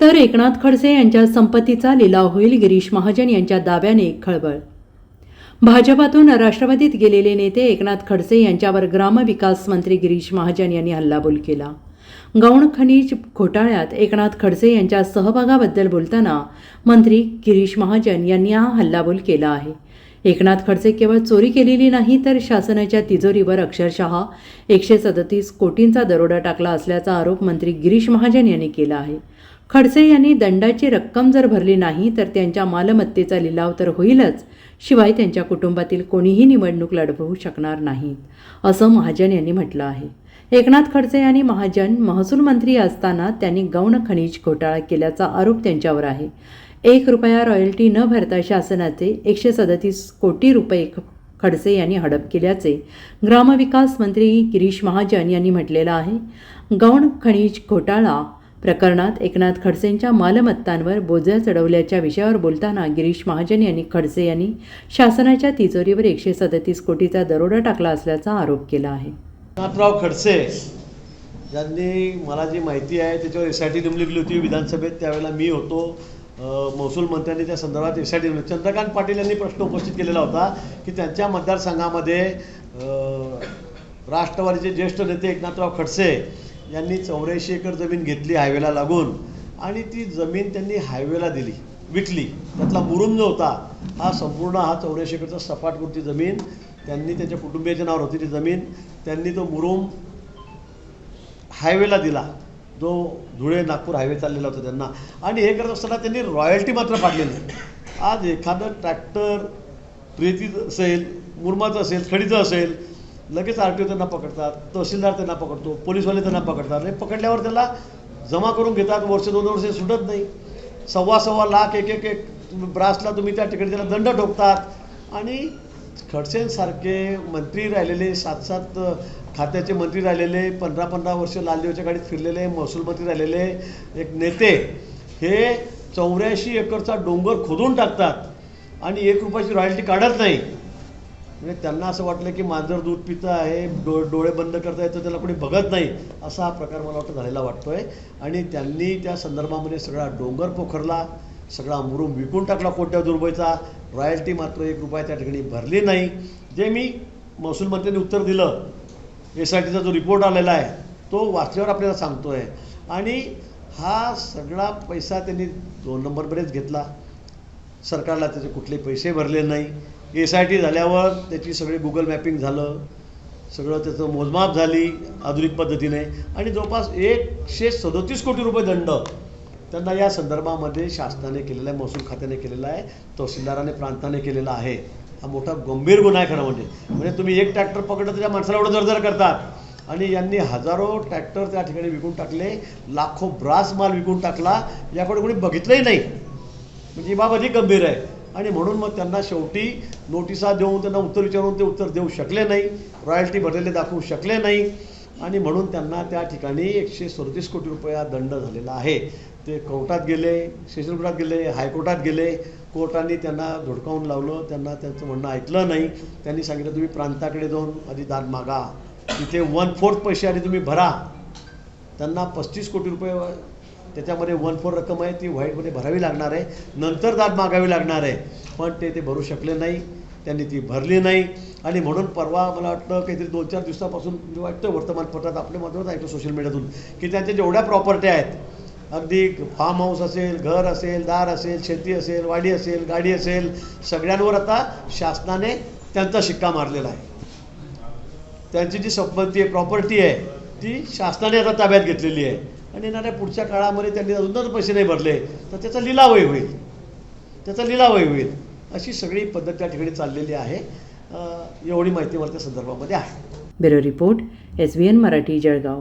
तर एकनाथ खडसे यांच्या संपत्तीचा लिलाव होईल गिरीश महाजन यांच्या दाव्याने खळबळ. भाजपातून राष्ट्रवादीत गेलेले नेते एकनाथ खडसे यांच्यावर ग्रामविकास मंत्री गिरीश महाजन यांनी हल्लाबोल केला. गौण खनिज घोटाळ्यात एकनाथ खडसे यांच्या सहभागाबद्दल बोलताना मंत्री गिरीश महाजन यांनी हा हल्लाबोल केला आहे. एकनाथ खडसे केवळ चोरी केलेली नाही तर शासनाच्या तिजोरीवर अक्षरशः एकशे सदतीस कोटींचा दरोडा टाकला असल्याचा आरोप मंत्री गिरीश महाजन यांनी केला आहे. खडसे यांनी दंडाची रक्कम जर भरली नाही तर त्यांच्या मालमत्तेचा लिलाव तर होईलच. शिवाय त्यांच्या कुटुंबातील कोणीही निवडणूक लढवू शकणार नाहीत असं महाजन यांनी म्हटलं आहे. एकनाथ खडसे यांनी महाजन महसूल मंत्री असताना त्यांनी गौण खनिज घोटाळा केल्याचा आरोप त्यांच्यावर आहे. एक रुपया रॉयल्टी न भरता शासनाचे एकशे सदतीस कोटी रुपये ख- खडसे यांनी हडप केल्याचे ग्रामविकास मंत्री गिरीश महाजन यांनी म्हटलेलं आहे. गौण खनिज घोटाळा प्रकरणात एकनाथ खडसेंच्या मालमत्तांवर बोजा चढवल्याच्या विषयावर बोलताना गिरीश महाजन यांनी खडसे यांनी शासनाच्या तिजोरीवर एकशे सदतीस कोटीचा दरोडा टाकला असल्याचा आरोप केला आहे. एकनाथराव खडसे ज्यांनी मला जी माहिती आहे त्याच्यावर एस आय टी नेमली गेली होती विधानसभेत. त्यावेळेला मी होतो. महसूल मंत्र्यांनी त्या संदर्भात एस आय टी नेमली चंद्रकांत पाटील यांनी प्रश्न उपस्थित केलेला होता की त्यांच्या मतदारसंघामध्ये राष्ट्रवादीचे ज्येष्ठ नेते एकनाथराव खडसे यांनी चौऱ्याऐंशी एकर जमीन घेतली हायवेला लागून. आणि ती जमीन त्यांनी हायवेला दिली विकली. त्यातला मुरुम जो होता हा संपूर्ण हा चौऱ्याऐंशी एकरचा सपाटपूरची जमीन. त्यांनी त्यांच्या कुटुंबियाच्या नावावर होती ती जमीन. त्यांनी तो मुरुम हायवेला दिला. जो धुळे नागपूर हायवे चाललेला होता त्यांना. आणि हे करत असताना त्यांनी रॉयल्टी मात्र पाडलेली आज एखादं ट्रॅक्टर रेतीचं असेल मुरमाचं असेल खडीचं असेल लगेच आर टी ओ त्यांना पकडतात तहसीलदार त्यांना पकडतो पोलीसवाले त्यांना पकडतात. आणि पकडल्यावर त्याला जमा करून घेतात वर्ष दोन वर्ष सुटत नाही. सव्वा सव्वा लाख एक एक एक ब्रासला तुम्ही त्या ठिकाणी त्याला दंड ठोकतात. आणि खडसेंसारखे मंत्री राहिलेले सात सात खात्याचे मंत्री राहिलेले पंधरा पंधरा वर्ष लालदेवच्या गाडीत फिरलेले महसूल मंत्री राहिलेले एक नेते हे चौऱ्याऐंशी एकरचा डोंगर खोदून टाकतात. आणि एक रुपयाची रॉयल्टी काढत नाही. म्हणजे त्यांना असं वाटलं की मांजर दूध पितं आहे डो डोळे बंद करता येतं त्याला कोणी बघत नाही असा हा प्रकार मला वाटतं झालेला वाटतोय. आणि त्यांनी त्या संदर्भामध्ये सगळा डोंगर पोखरला सगळा मुरुम विकून टाकला कोट्या दुर्बईचा रॉयल्टी मात्र एक रुपया त्या ठिकाणी भरली नाही. जे मी महसूल मंत्र्यांनी उत्तर दिलं एस आय टीचा जो रिपोर्ट आलेला आहे तो वाचल्यावर आपल्याला सांगतोय. आणि हा सगळा पैसा त्यांनी दोन नंबरमध्येच घेतला. सरकारला त्याचे कुठले पैसे भरले नाही. एस आय टी झाल्यावर त्याची सगळी गुगल मॅपिंग झालं. सगळं त्याचं मोजमाप झाली आधुनिक पद्धतीने. आणि जवळपास एकशे सदोतीस कोटी रुपये दंड त्यांना या संदर्भामध्ये शासनाने केलेला आहे महसूल खात्याने केलेला आहे तहसीलदाराने प्रांताने केलेला आहे. हा मोठा गंभीर गुन्हा आहे खरं म्हणजे. म्हणजे तुम्ही एक ट्रॅक्टर पकडलं त्या माणसाला एवढं जरजर करतात. आणि यांनी हजारो ट्रॅक्टर त्या ठिकाणी विकून टाकले लाखो ब्रास माल विकून टाकला याकडे कोणी बघितलंही नाही. म्हणजे ही बाब अधिक गंभीर आहे. आणि म्हणून मग त्यांना शेवटी नोटिसा देऊन त्यांना उत्तर विचारून ते उत्तर देऊ शकले नाही. रॉयल्टी भरलेले दाखवू शकले नाही. आणि म्हणून त्यांना त्या ठिकाणी एकशे सदतीस कोटी रुपया दंड झालेला आहे. ते कोर्टात गेले सेशन कोर्टात गेले हायकोर्टात गेले. कोर्टाने त्यांना धुडकावून लावलं. त्यांना त्यांचं म्हणणं ऐकलं नाही. त्यांनी सांगितलं तुम्ही प्रांताकडे जाऊन आधी दान मागा. तिथे वन फोर्थ पैसे आधी तुम्ही भरा. त्यांना पस्तीस कोटी रुपये त्याच्यामध्ये वन फोर रक्कम आहे ती व्हाईटमध्ये भरावी लागणार आहे. नंतर दाद मागावी लागणार आहे. पण ते ते भरू शकले नाही. त्यांनी ती भरली नाही. आणि म्हणून परवा मला वाटतं काहीतरी दोन चार दिवसापासून मी वाटतं वर्तमानपत्रात आपल्या मधूनच ऐकलं सोशल मीडियातून की त्यांच्या जेवढ्या प्रॉपर्ट्या आहेत अगदी फार्म हाऊस असेल घर असेल दार असेल शेती असेल वाडी असेल गाडी असेल सगळ्यांवर आता शासनाने त्यांचा शिक्का मारलेला आहे. त्यांची जी संपत्ती आहे प्रॉपर्टी आहे ती शासनाने आता ताब्यात घेतलेली आहे. आणि येणाऱ्या पुढच्या काळामध्ये त्यांनी अजून जर पैसे नाही भरले तर त्याचा लिलावही होईल. त्याचा लिलावही होईल. अशी सगळी पद्धत त्या ठिकाणी चाललेली आहे. एवढी माहिती मला त्या संदर्भामध्ये आहे. Bureau report S B N Marathi Jalgaon.